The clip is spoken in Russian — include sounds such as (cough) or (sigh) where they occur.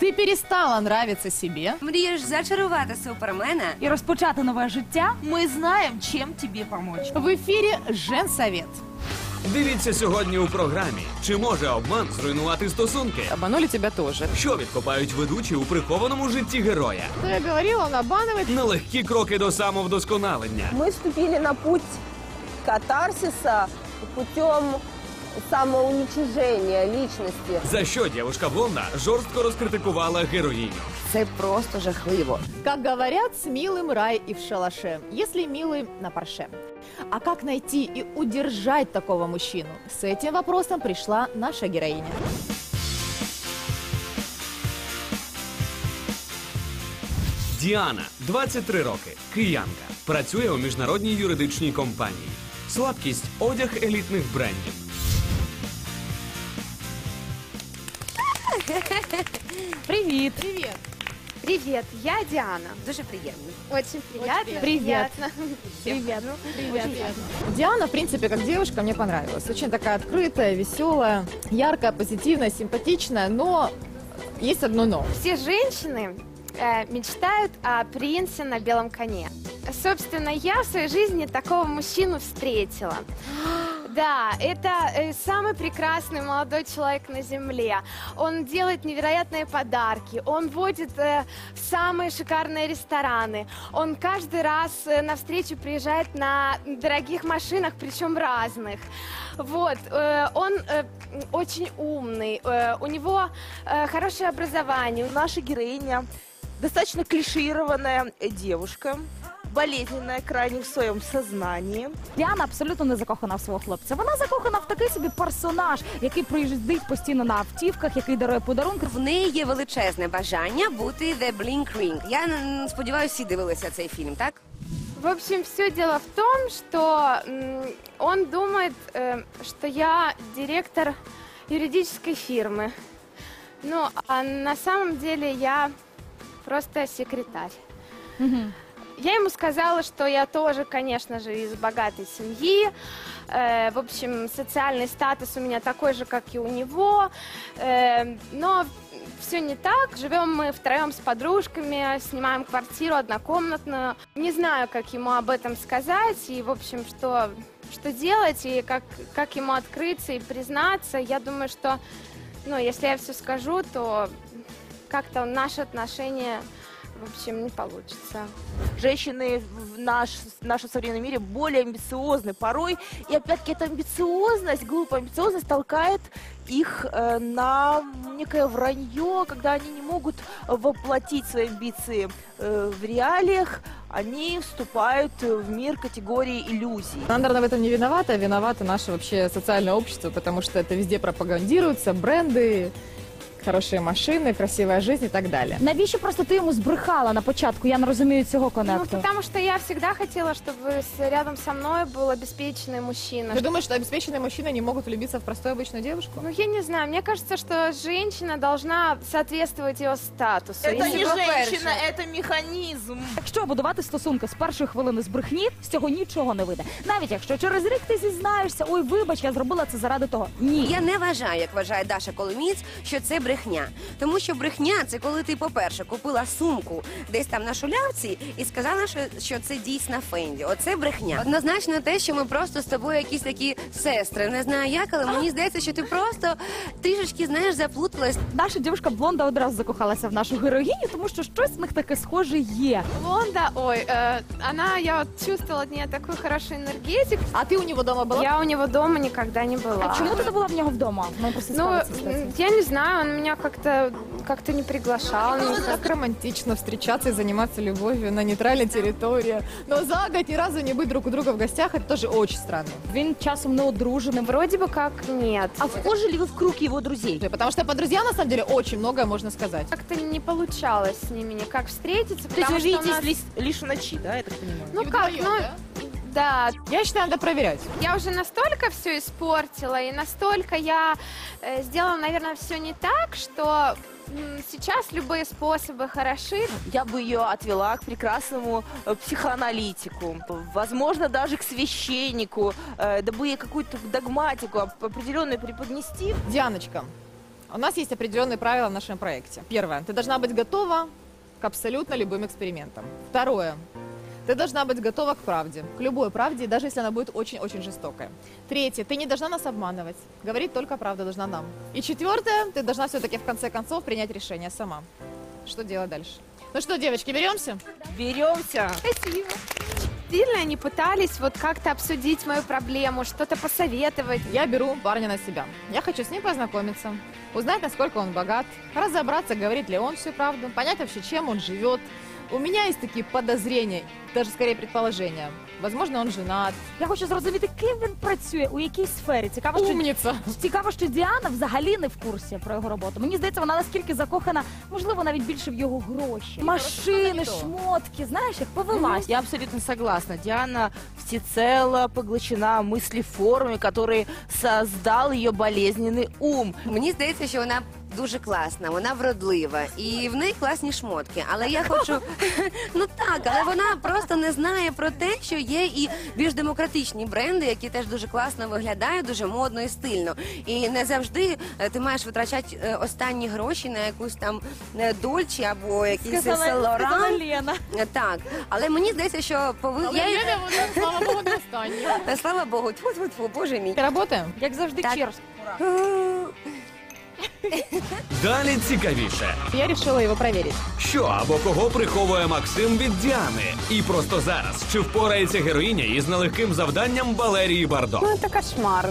Ты перестала нравиться себе. Мрієш зачарувати супермена? І розпочати нове життя. Ми знаємо, чим тобі помочь. В эфире Женсовет. Дивіться сьогодні у програмі. Чи може обман зруйнувати стосунки? Обманули тебя тоже. Що відкопають ведучі у прихованому житті героя? Что я говорила, он обманывает. Нелегкі кроки до самовдосконалення. Мы вступили на путь катарсиса путем самоуничижения личности. За що дівушка Блонда жорстко розкритикувала героїню? Це просто жахливо. Как говорят, с милым рай и в шалаше, если милый на парше. А как найти и удержать такого мужчину? С этим вопросом пришла наша героиня. Діана, 23 роки, киянка, працює у міжнародній юридичній компанії. Слабкість одяг елітних брендів. (laughs) Привіт. Привет. Привет, я Диана. Дуже приємно. Очень приятно. Привет. (laughs) Привет. Привет. Диана, в принципе, как девушка, мне понравилась. Очень такая открытая, веселая, яркая, позитивная, симпатичная, но есть одно но. Все женщины э, мечтают о принце на белом коне. Собственно, я в своей жизни такого мужчину встретила. (gasps) (gasps) Да, это э, самый прекрасный молодой человек на земле. Он делает невероятные подарки, он водит э, в самые шикарные рестораны. Он каждый раз э, на встречу приезжает на дорогих машинах, причем разных. Вот, э, он э, очень умный, э, у него э, хорошее образование, Наша героиня достаточно клишированная девушка, болезненная крайне в своем сознании. Діана абсолютно не закохана в свого хлопця. Вона закохана в такий собі персонаж, який приїздить постійно на автівках, який дарує подарунки. В неї є величезне бажання бути The Blink Ring. Я м, сподіваюся, всі дивилися цей фільм, так? В общем, все дело в том, что м, он думает, э, что я директор юридической фирмы. Ну, а на самом деле я просто секретарь. Я ему сказала, что я тоже, конечно же, из богатой семьи. Э, в общем, социальный статус у меня такой же, как и у него. Э, но все не так. Живем мы втроем с подружками, снимаем квартиру однокомнатную. Не знаю, как ему об этом сказать и, в общем, что, что делать и как, как ему открыться и признаться. Я думаю, что, ну, если я все скажу, то как-то наши отношения, в общем, не получится. Женщины в наш, в нашем современном мире более амбициозны порой. И опять-таки эта амбициозность, глупая амбициозность толкает их э, на некое вранье, когда они не могут воплотить свои амбиции э, в реалиях, они вступают в мир категории иллюзий. Она, наверное, в этом не виновата, виновато наше вообще социальное общество, потому что это везде пропагандируется, бренды, хорошие машины, красивая жизнь и так далее. Навіщо просто ти йому збрехала на початку? Я не розумію цього Ну, конекту. потому что я всегда хотела, чтобы с- рядом со мной был обеспеченный мужчина. Ты думаешь, что обеспеченные мужчины не могут влюбиться в простую обычную девушку? Ну, я не знаю, мне кажется, что женщина должна соответствовать ее статусу. Это Если не бы- женщина, это механизм. Якщо будувати стосунки з першої хвилини з брехні, з цього нічого не вийде. Навіть якщо через рік ти зізнаєшся, ой, вибач, я зробила це заради того. Ні. Я не вважаю, як вважає Даша Коломієць, що це брехня. Тому що брехня це коли ти, по-перше, купила сумку десь там на шулявці і сказала, що, що це дійсна Фенді. Оце брехня. Однозначно те, що ми просто з тобою якісь такі сестри. Не знаю як, але мені здається, що ти просто трішечки знаєш заплуталась. Наша дівчинка блонда одразу закохалася в нашу героїню, тому що щось в них таке схоже є. Лонда, ой, э, она, я вот чувствовала от нее такой хороший энергетик. А ты у него дома была? Я у него дома никогда не была. А чому ти не була в нього вдома? Ми просто Ну, цікавиться, кстати. м, я не знаю, он меня как-то как-то не приглашал. Ну, никак. так романтично встречаться и заниматься любовью на нейтральной территории. Но за год ни разу не быть друг у друга в гостях, это тоже очень странно. Він часом не одружений. Вроде бы как нет. А вхожи ли вы в круг его друзей? Потому что по друзьям, на самом деле, очень многое можно сказать. Как-то не получалось с ними никак встретиться. То есть потому вы что у видитесь нас- лишь, лишь в ночи, да, я так понимаю? Ну И как, вдвоем, ну, да? Да, Я считаю, надо проверять. я уже настолько все испортила, и настолько я э, сделала, наверное, все не так, что м, сейчас любые способы хороши. Я бы ее отвела к прекрасному э, психоаналитику, возможно, даже к священнику, э, дабы ей какую-то догматику оп- определенную преподнести. Дианочка, У нас есть определенные правила в нашем проекте. Первое. Ты должна быть готова к абсолютно любым экспериментам. Второе. Ты должна быть готова к правде, к любой правде, даже если она будет очень-очень жестокая. Третье. Ты не должна нас обманывать. Говорить только правду должна нам. И четвертое. Ты должна все-таки в конце концов принять решение сама. Что делать дальше? Ну что, девочки, беремся? Беремся. Спасибо. Сильно они пытались вот как-то обсудить мою проблему, что-то посоветовать. Я беру парня на себя. Я хочу с ним познакомиться, узнать, насколько он богат, разобраться, говорит ли он всю правду, понять вообще, чем он живет. У меня есть такие подозрения, даже скорее предположения. Возможно, он женат. Я хочу зрозуміти, ким він працює, у якій сфері. Цікаво, що Умница. Цікаво, що Діана взагалі не в курсі про його роботу. Мені здається, вона наскільки закохана, можливо, навіть більше в його гроші. Машини, не то. шмотки, знаєш, як повелась. Я абсолютно согласна. Диана всецело поглощена мыслеформами, которые создал ее болезненный ум. Мені здається, що вона дуже класна, вона вродлива і в неї класні шмотки. Але я хочу (laughs) ну так, але вона просто не знає про те, що є і більш демократичні бренди, які теж дуже класно виглядають, дуже модно і стильно. І не завжди е, ти маєш витрачати е, останні гроші на якусь там е, Дольче або якийсь сказала. Лена. Е, Так, але мені здається, що повинна я... Лена, вот, слава богу, не останнє. Слава Богу, тьфу тьфу тьфу боже мій. Работаем? Як завжди, Так. черс. Далі цікавіше. Я решила его проверить. Що або кого приховує Максим від Діани? І просто зараз чи впорається героїня із нелегким завданням Валерії Бардо? Ну, это кошмар.